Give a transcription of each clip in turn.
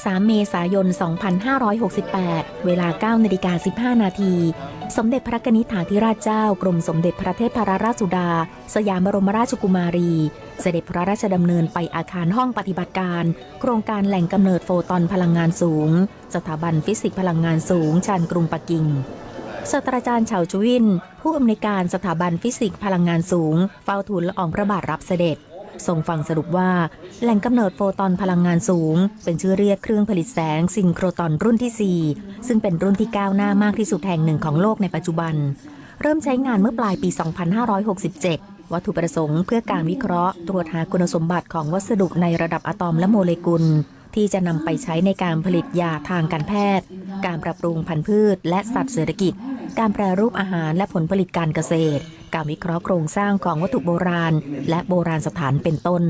13 เมษายน 2568 เวลา 9นาฬิกา15 นาที สมเด็จพระกนิษฐาธิราชเจ้ากรมสมเด็จพระเทพรราชสุดา สยามบรมราชกุมารี เสด็จพระราชดำเนินไปอาคารห้องปฏิบัติการ โครงการแหล่งกำเนิดโฟตอนพลังงานสูง สถาบันฟิสิกส์พลังงานสูง ชานกรุงปักกิ่งศาสตราจารย์เฉาจวิน ผู้อำนวยการสถาบันฟิสิกส์พลังงานสูง เฝ้าทูลละอองพระบาทรับเสด็จ ทรงฟังสรุปว่า แหล่งกำเนิดโฟตอนพลังงานสูง เป็นชื่อเรียกเครื่องผลิตแสงซิงโครตอนรุ่นที่ 4 ซึ่งเป็นรุ่นที่ก้าวหน้ามากที่สุดแห่งหนึ่งของโลกในปัจจุบัน เริ่มใช้งานเมื่อปลายปี 2567 วัตถุประสงค์เพื่อการวิเคราะห์ ตรวจหาคุณสมบัติของวัสดุในระดับอะตอมและโมเลกุล ที่จะนำไปใช้ในการผลิตยาทางการแพทย์ การปรับปรุงพันธุ์พืช และสัตว์เศรษฐกิจ การแปรรูปอาหารและผลผลิตการเกษตร การวิเคราะห์โครงสร้างของวัตถุโบราณ และโบราณสถานเป็นต้น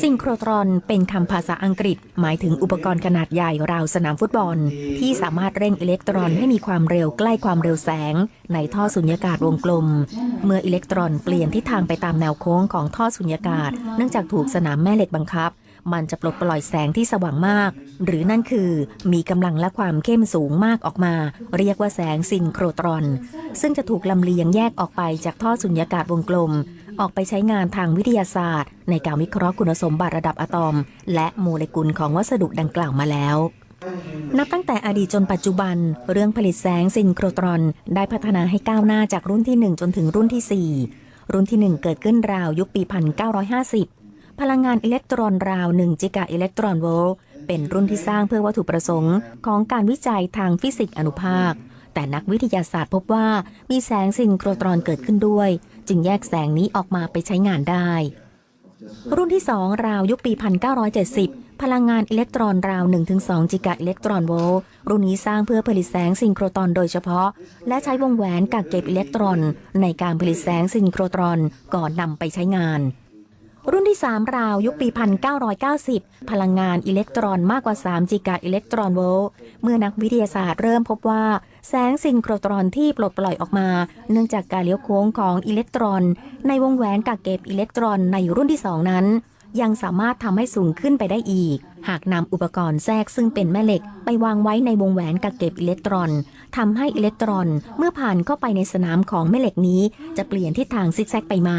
ซิงโครตรอนเป็นคำภาษาอังกฤษ หมายถึงอุปกรณ์ขนาดใหญ่ราวสนามฟุตบอล ที่สามารถเร่งอิเล็กตรอนให้มีความเร็วใกล้ความเร็วแสง ในท่อสุญญากาศวงกลม เมื่ออิเล็กตรอนเปลี่ยนทิศทางไปตามแนวโค้งของท่อสุญญากาศ เนื่องจากถูกสนามแม่เหล็กบังคับ มันจะปลดปล่อยแสงที่สว่างมาก หรือนั่นคือมีกำลังและความเข้มสูงมากออกมา เรียกว่าแสงซินโครตรอน ซึ่งจะถูกลำเลียงแยกออกไปจากท่อสุญญากาศวงกลม ออกไปใช้งานทางวิทยาศาสตร์ ในการวิเคราะห์คุณสมบัติระดับอะตอม และโมเลกุลของวัสดุดังกล่าวมาแล้วนับตั้งแต่อดีตจนปัจจุบัน เรื่องผลิตแสงซินโครตรอน ได้พัฒนาให้ก้าวหน้าจากรุ่นที่ 1 จนถึงรุ่นที่ 4 รุ่นที่ 1 เกิดขึ้นราวยุคปี 1950 พลังงานอิเล็กตรอนราว 1 จิกะอิเล็กตรอนโวลต์เป็นรุ่นที่สร้างเพื่อวัตถุประสงค์ของการวิจัยทางฟิสิกส์อนุภาค แต่นักวิทยาศาสตร์พบว่ามีแสงซินโครตรอนเกิดขึ้นด้วย จึงแยกแสงนี้ออกมาไปใช้งานได้ รุ่นที่ 2 ราวยุคปี 1970 พลังงานอิเล็กตรอนราว 1-2 จิกะอิเล็กตรอนโวลต์รุ่นนี้สร้างเพื่อผลิตแสงซิงโครตรอนโดยเฉพาะ และใช้วงแหวนกักเก็บอิเล็กตรอน ในการผลิตแสงซิงโครตรอนก่อนนำไปใช้งาน รุ่นที่ 3 ราวยุคปี 1990 พลังงานอิเล็กตรอนมากกว่า 3 จิกะอิเล็กตรอนโวลต์ เมื่อนักวิทยาศาสตร์เริ่มพบว่า แสงซิงโครตรอนที่ปลดปล่อยออกมา เนื่องจากการเลี้ยวโค้งของอิเล็กตรอน ในวงแหวนกักเก็บอิเล็กตรอนในรุ่นที่ 2 นั้น ยังสามารถทำให้สูงขึ้นไปได้อีก หากนำอุปกรณ์แทรกซึ่งเป็นแม่เหล็ก ไปวางไว้ในวงแหวนกักเก็บอิเล็กตรอนทำให้อิเล็กตรอน เมื่อผ่านเข้าไปในสนามของแม่เหล็กนี้ จะเปลี่ยนทิศทางซิกแซกไปมา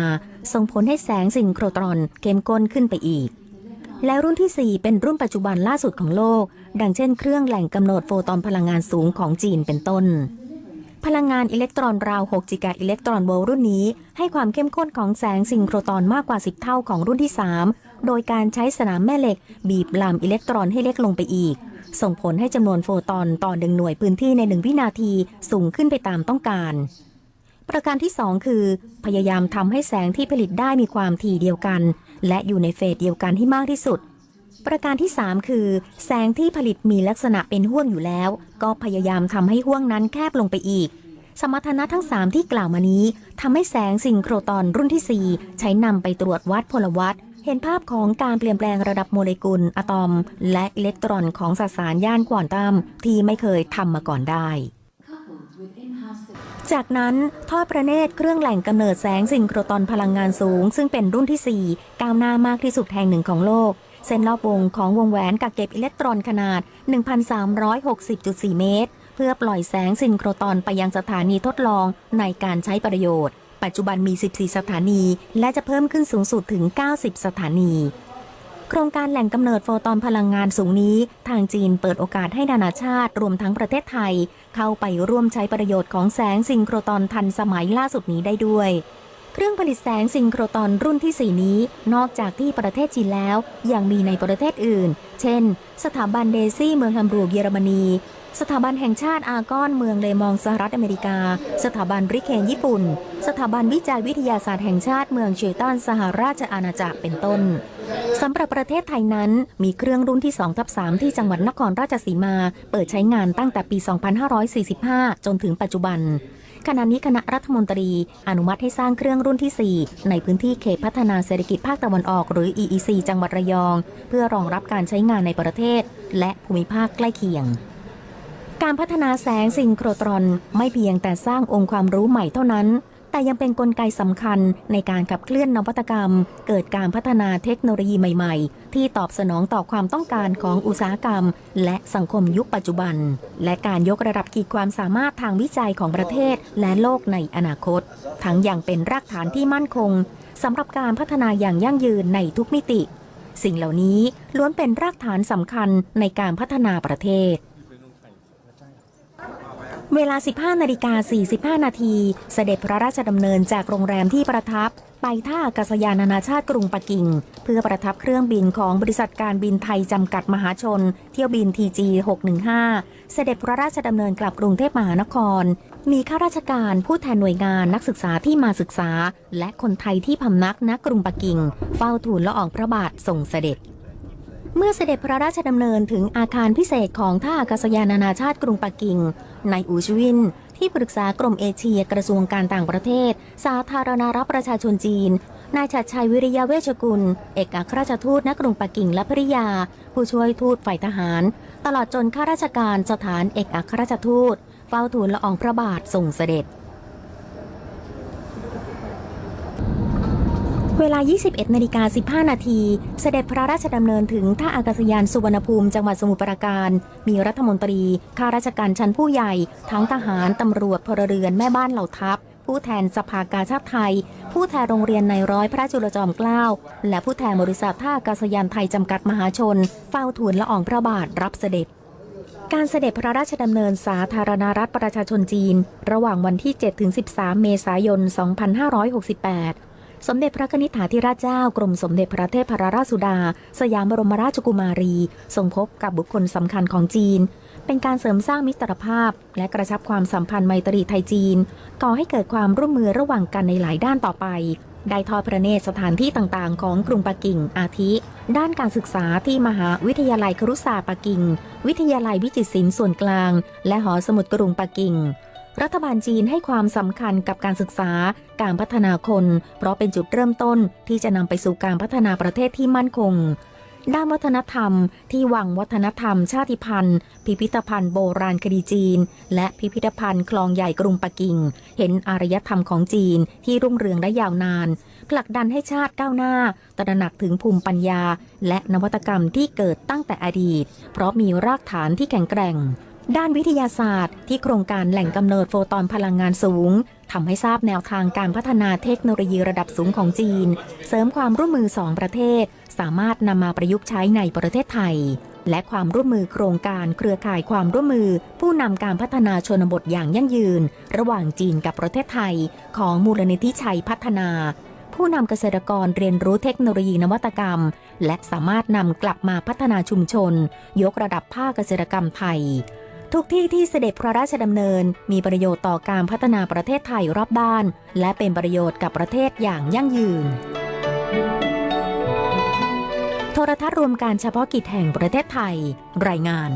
ส่งผลให้แสงซิงโครตรอนเข้มข้นขึ้นไปอีก และรุ่นที่ 4 เป็นรุ่นปัจจุบันล่าสุดของโลก ดังเช่นเครื่องแหล่งกำเนิดโฟตอนพลังงานสูงของจีนเป็นต้น พลังงานอิเล็กตรอนราว 6 จิกะอิเล็กตรอนโวลต์รุ่นนี้ ให้ความเข้มข้นของแสงซิงโครตรอนมากกว่า 10 เท่าของรุ่นที่ 3 โดยการใช้สนามแม่เหล็ก บีบลามอิเล็กตรอนให้เล็กลงไปอีก ส่งผลให้จำนวนโฟตอนต่อหนึ่งหน่วยพื้นที่ในหนึ่งวินาทีสูงขึ้นไปตามต้องการ ประการที่ 2 คือ พยายามทำให้แสงที่ผลิตได้มีความถี่เดียวกัน และอยู่ในเฟสเดียวกันให้มากที่สุด ประการที่ 3 คือ แสงที่ผลิตมีลักษณะเป็นห้วงอยู่แล้ว ก็พยายามทำให้ห้วงนั้นแคบลงไปอีก สมรรถนะทั้ง 3 ที่กล่าวมานี้ทำให้แสงซิงโครตอนรุ่นที่ 4 ใช้นำไปตรวจวัดพลวัตเห็นภาพของการเปลี่ยนแปลงระดับโมเลกุลอะตอม และอิเล็กตรอนของสสารย่านควอนตัมที่ไม่เคยทำมาก่อนได้ จากนั้นทอดประเนตรเครื่องแหล่งกำเนิดแสงซิงโครตอนพลังงานสูง ซึ่งเป็นรุ่นที่ 4 ก้าวหน้ามากที่สุดแห่งหนึ่งของโลก เส้นรอบวงของวงแหวนกักเก็บอิเล็กตรอนขนาด 1,360.4 เมตร เพื่อปล่อยแสงซินโครตอนไปยังสถานีทดลองในการใช้ประโยชน์ ปัจจุบันมี 14 สถานี และจะเพิ่มขึ้นสูงสุดถึง 90 สถานีโครงการแหล่งกำเนิดโฟตอนพลังงานสูงนี้ ทางจีนเปิดโอกาสให้นานาชาติรวมทั้งประเทศไทย เข้าไปร่วมใช้ประโยชน์ของแสงซิงโครตอนทันสมัยล่าสุดนี้ได้ด้วย เครื่องผลิตแสงซิงโครตอนรุ่นที่ 4 นี้ นอกจากที่ประเทศจีนแล้ว ยังมีในประเทศอื่น เช่น สถาบันเดซี่เมืองฮัมบูร์กเยอรมนีสถาบันแห่งชาติอากอนเมืองเลมองสหรัฐอเมริกา สถาบันริเคนญี่ปุ่น สถาบันวิจัยวิทยาศาสตร์แห่งชาติเมืองเชตันสหราชอาณาจักรเป็นต้น สำหรับประเทศไทยนั้น มีเครื่องรุ่นที่2ทับ3ที่จังหวัดนครราชสีมา เปิดใช้งานตั้งแต่ปี 2545 จนถึงปัจจุบัน ขณะนี้คณะรัฐมนตรี อนุมัติให้สร้างเครื่องรุ่นที่ 4 ในพื้นที่เขตพัฒนาเศรษฐกิจภาคตะวันออก หรือ EEC จังหวัดระยอง เพื่อรองรับการใช้งานในประเทศ และภูมิภาคใกล้เคียงการพัฒนาแสงซิงโครตรอนไม่เพียงแต่สร้างองค์ความรู้ใหม่เท่านั้น แต่ยังเป็นนกลไกสำคัญในการขับเคลื่อนนวัตกรรม เกิดการพัฒนาเทคโนโลยีใหม่ๆ ที่ตอบสนองต่อความต้องการของอุตสาหกรรม และสังคมยุคปัจจุบัน และการยกระดับขีดความสามารถทางวิจัยของประเทศและโลกในอนาคต ทั้งยังเป็นรากฐานที่มั่นคงสำหรับการพัฒนาอย่างยั่งยืนในทุกมิติ สิ่งเหล่านี้ล้วนเป็นรากฐานสำคัญในการพัฒนาประเทศ เวลา 15นาฬิกา45 นาที เสด็จพระราชดำเนินจากโรงแรมที่ประทับ ไปท่าอากาศยานนานาชาติกรุงปักกิ่ง เพื่อประทับเครื่องบินของบริษัทการบินไทยจำกัดมหาชน เที่ยวบิน TG 615 เสด็จพระราชดำเนินกลับกรุงเทพมหานคร มีข้าราชการผู้แทนหน่วยงานนักศึกษาที่มาศึกษา และคนไทยที่พำนักณกรุงปักกิ่ง เฝ้าทูลละอองพระบาทส่งเสด็จ เมื่อเสด็จพระราชดำเนินถึงอาคารพิเศษของท่าอากาศยานนานาชาติกรุงปักกิ่งนายอูชวิน ที่ปรึกษากรมเอเชียกระทรวงการต่างประเทศ สาธารณรัฐประชาชนจีน นายชัดชัยวิริยะเวชกุล เอกอัครราชทูตณกรุงปักกิ่งและภริยา ผู้ช่วยทูตฝ่ายทหาร ตลอดจนข้าราชการสถานเอกอัครราชทูต เฝ้าทูลละอองพระบาทส่งเสด็จ เวลา 21นาฬิกา15 นาที เสด็จพระราชดำเนินถึงท่าอากาศยานสุวรรณภูมิ จังหวัดสมุทรปราการ มีรัฐมนตรี ข้าราชการชั้นผู้ใหญ่ ทั้งทหาร ตำรวจ พลเรือน แม่บ้านเหล่าทัพ ผู้แทนสภากาชาติไทย ผู้แทนโรงเรียนในร้อยพระจุลจอมเกล้า และผู้แทนบริษัทท่าอากาศยานไทยจำกัดมหาชน เฝ้าทูลละอองพระบาทรับเสด็จการเสด็จพระราชดำเนินสาธารณรัฐประชาชนจีน ระหว่างวันที่ 7-13 เมษายน 2568 สมเด็จพระนิธิาธิราชเจ้ากรมสมเด็จพระเทพรราชสุดา สยามบรมราชกุมารีทรงพบกับบุคคลสำคัญของจีน เป็นการเสริมสร้างมิตรภาพ และกระชับความสัมพันธ์ไมตรีไทยจีน ก่อให้เกิดความร่วมมือระหว่างกันในหลายด้านต่อไป ได้ทอดพระเนตรสถานที่ต่างๆ ของกรุงปักกิ่งอาทิ ด้านการศึกษาที่มหาวิทยาลัยครุศาสตร์ปักกิ่ง วิทยาลัยวิจิตรศิลป์ส่วนกลาง และหอสมุดกรุงปักกิ่ง รัฐบาลจีนให้ความสำคัญกับการศึกษา การพัฒนาคน เพราะเป็นจุดเริ่มต้นที่จะนำไปสู่การพัฒนาประเทศที่มั่นคง ด้านวัฒนธรรม ที่วังวัฒนธรรม ชาติพันธุ์ พิพิธภัณฑ์โบราณคดีจีน และพิพิธภัณฑ์คลองใหญ่กรุงปักกิ่ง เห็นอารยธรรมของจีนที่รุ่งเรืองและยาวนานผลักดันให้ชาติก้าวหน้า ตระหนักถึงภูมิปัญญา และนวัตกรรมที่เกิดตั้งแต่อดีต เพราะมีรากฐานที่แข็งแกร่ง ด้านวิทยาศาสตร์ ที่โครงการแหล่งกำเนิดโฟตอนพลังงานสูงทำให้ทราบแนวทางการพัฒนาเทคโนโลยีระดับสูงของจีน เสริมความร่วมมือสองประเทศ สามารถนำมาประยุกต์ใช้ในประเทศไทย และความร่วมมือโครงการเครือข่ายความร่วมมือ ผู้นำการพัฒนาชนบทอย่างยั่งยืน ระหว่างจีนกับประเทศไทย ของมูลนิธิชัยพัฒนาผู้นำเกษตรกรเรียนรู้เทคโนโลยีนวัตกรรม และสามารถนำกลับมาพัฒนาชุมชน ยกระดับภาคเกษตรกรรมไทย ทุกที่ที่เสด็จพระราชดำเนิน มีประโยชน์ต่อการพัฒนาประเทศไทยรอบด้าน และเป็นประโยชน์กับประเทศอย่างยั่งยืน โทรทัศน์รวมการเฉพาะกิจแห่งประเทศไทย รายงาน